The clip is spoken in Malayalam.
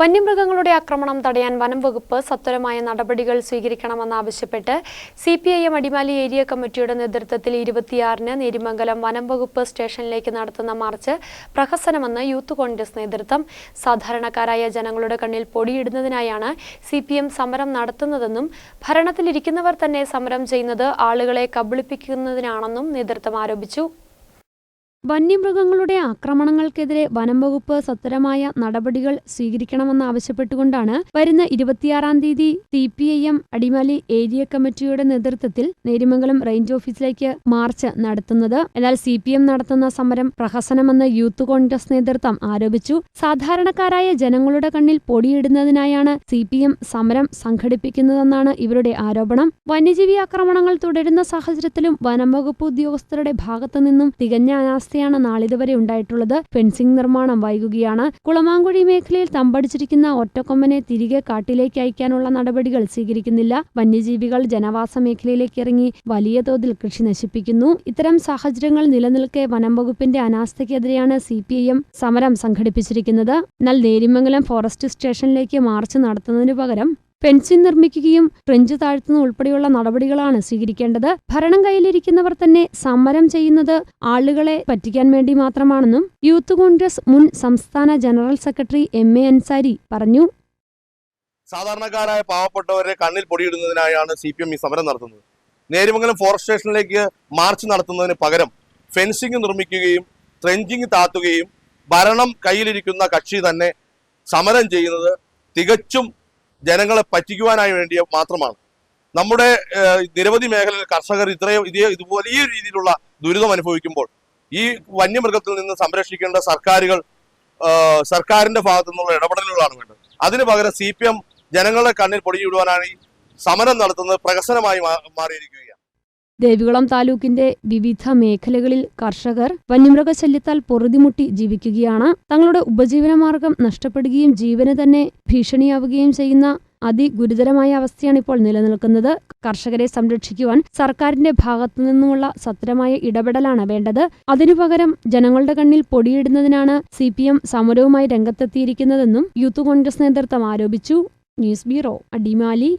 വന്യമൃഗങ്ങളുടെ ആക്രമണം തടയാൻ വനം വകുപ്പ് സത്വരമായ നടപടികൾ സ്വീകരിക്കണമെന്നാവശ്യപ്പെട്ട് C P I M Adimali area കമ്മിറ്റിയുടെ നേതൃത്വത്തിൽ ഇരുപത്തിയാറിന് നേരിമംഗലം വനം വകുപ്പ് സ്റ്റേഷനിലേക്ക് നടത്തുന്ന മാർച്ച് പ്രഹസനമെന്ന് യൂത്ത് കോൺഗ്രസ് നേതൃത്വം സാധാരണക്കാരായ ജനങ്ങളുടെ കണ്ണിൽ പൊടിയിടുന്നതിനായാണ് സി പി എം സമരം നടത്തുന്നതെന്നും ഭരണത്തിലിരിക്കുന്നവർ തന്നെ സമരം ചെയ്യുന്നത് ആളുകളെ കബളിപ്പിക്കുന്നതിനാണെന്നും നേതൃത്വം ആരോപിച്ചു. വന്യമൃഗങ്ങളുടെ ആക്രമണങ്ങൾക്കെതിരെ വനം വകുപ്പ് സത്വരമായ നടപടികൾ സ്വീകരിക്കണമെന്നാവശ്യപ്പെട്ടുകൊണ്ടാണ് വരുന്ന ഇരുപത്തിയാറാം തീയതി C P I M Adimali area കമ്മിറ്റിയുടെ നേതൃത്വത്തിൽ നേരിമംഗലം റേഞ്ച് ഓഫീസിലേക്ക് മാർച്ച് നടത്തുന്നത്. എന്നാൽ സി പി എം നടത്തുന്ന സമരം പ്രഹസനമെന്ന് യൂത്ത് കോൺഗ്രസ് നേതൃത്വം ആരോപിച്ചു. സാധാരണക്കാരായ ജനങ്ങളുടെ കണ്ണിൽ പൊടിയിടുന്നതിനായാണ് സി പി എം സമരം സംഘടിപ്പിക്കുന്നതെന്നാണ് ഇവരുടെ ആരോപണം. വന്യജീവി ആക്രമണങ്ങൾ തുടരുന്ന സാഹചര്യത്തിലും വനം വകുപ്പ് ഉദ്യോഗസ്ഥരുടെ ഭാഗത്തുനിന്നും തികഞ്ഞ അനാസ്ഥയാണ് നാളിതുവരെ ഉണ്ടായിട്ടുള്ളത്. ഫെൻസിംഗ് നിർമ്മാണം വൈകുകയാണ്. കുളമാങ്കുഴി മേഖലയിൽ തമ്പടിച്ചിരിക്കുന്ന ഒറ്റക്കൊമ്പനെ തിരികെ കാട്ടിലേക്ക് അയക്കാനുള്ള നടപടികൾ സ്വീകരിക്കുന്നില്ല. വന്യജീവികൾ ജനവാസ മേഖലയിലേക്ക് ഇറങ്ങി വലിയ തോതിൽ കൃഷി നശിപ്പിക്കുന്നു. ഇത്തരം സാഹചര്യങ്ങൾ നിലനിൽക്കെ വനം വകുപ്പിന്റെ അനാസ്ഥയ്ക്കെതിരെയാണ് സി പി ഐ എം സമരം സംഘടിപ്പിച്ചിരിക്കുന്നത്. എന്നാൽ നേരിമംഗലം ഫോറസ്റ്റ് സ്റ്റേഷനിലേക്ക് മാർച്ച് നടത്തുന്നതിനു പകരം ഫെൻസിംഗ് നിർമ്മിക്കുകയും ട്രെഞ്ച് താഴ്ത്തുന്ന ഉൾപ്പെടെയുള്ള നടപടികളാണ് സ്വീകരിക്കേണ്ടത്. ഭരണം കയ്യിലിരിക്കുന്നവർ തന്നെ സമരം ചെയ്യുന്നത് ആളുകളെ പറ്റിക്കാൻ വേണ്ടി മാത്രമാണെന്നും യൂത്ത് കോൺഗ്രസ് മുൻ സംസ്ഥാന general secretary M A Ansari പറഞ്ഞു. സാധാരണക്കാരായ പാവപ്പെട്ടവരെ കണ്ണിൽ പൊടിയിടുന്നതിനായാണ് സി പി എം ഈ സമരം നടത്തുന്നത്. നേരിമംഗലം ഫോറസ്റ്റ് സ്റ്റേഷനിലേക്ക് മാർച്ച് നടത്തുന്നതിന് പകരം ഫെൻസിംഗ് നിർമ്മിക്കുകയും ട്രെഞ്ചിങ് താത്തുകയും ഭരണം കയ്യിലിരിക്കുന്ന കക്ഷി തന്നെ സമരം ചെയ്യുന്നത് തികച്ചും ജനങ്ങളെ പറ്റിക്കുവാനായി വേണ്ടി മാത്രമാണ്. നമ്മുടെ നിരവധി മേഖലയിൽ കർഷകർ ഇത്രയും ഇതേ ഇത് വലിയ രീതിയിലുള്ള ദുരിതം അനുഭവിക്കുമ്പോൾ ഈ വന്യമൃഗത്തിൽ നിന്ന് സംരക്ഷിക്കേണ്ട സർക്കാരുകൾ സർക്കാരിന്റെ ഭാഗത്തു നിന്നുള്ള ഇടപെടലുകളാണ് വേണ്ടത്. അതിന് പകരം സി പി എം ജനങ്ങളുടെ കണ്ണിൽ പൊടിയിടുവാനാണ് ഈ സമരം നടത്തുന്നത് പ്രഹസനമായി മാറിയിരിക്കുകയാണ്. ദേവികുളം താലൂക്കിന്റെ വിവിധ മേഖലകളിൽ കർഷകർ വന്യമൃഗശല്യത്താൽ പൊറുതിമുട്ടി ജീവിക്കുകയാണ്. തങ്ങളുടെ ഉപജീവനമാർഗം നഷ്ടപ്പെടുകയും ജീവന് തന്നെ ഭീഷണിയാവുകയും ചെയ്യുന്ന അതിഗുരുതരമായ അവസ്ഥയാണ് ഇപ്പോൾ നിലനിൽക്കുന്നത്. കർഷകരെ സംരക്ഷിക്കുവാൻ സർക്കാരിന്റെ ഭാഗത്തു നിന്നുമുള്ള സത്രമായ ഇടപെടലാണ് വേണ്ടത്. അതിനു പകരം ജനങ്ങളുടെ കണ്ണിൽ പൊടിയിടുന്നതിനാണ് സി പി എം സമരവുമായി രംഗത്തെത്തിയിരിക്കുന്നതെന്നും യൂത്ത് കോൺഗ്രസ് നേതൃത്വം ആരോപിച്ചു. News bureau Adimali.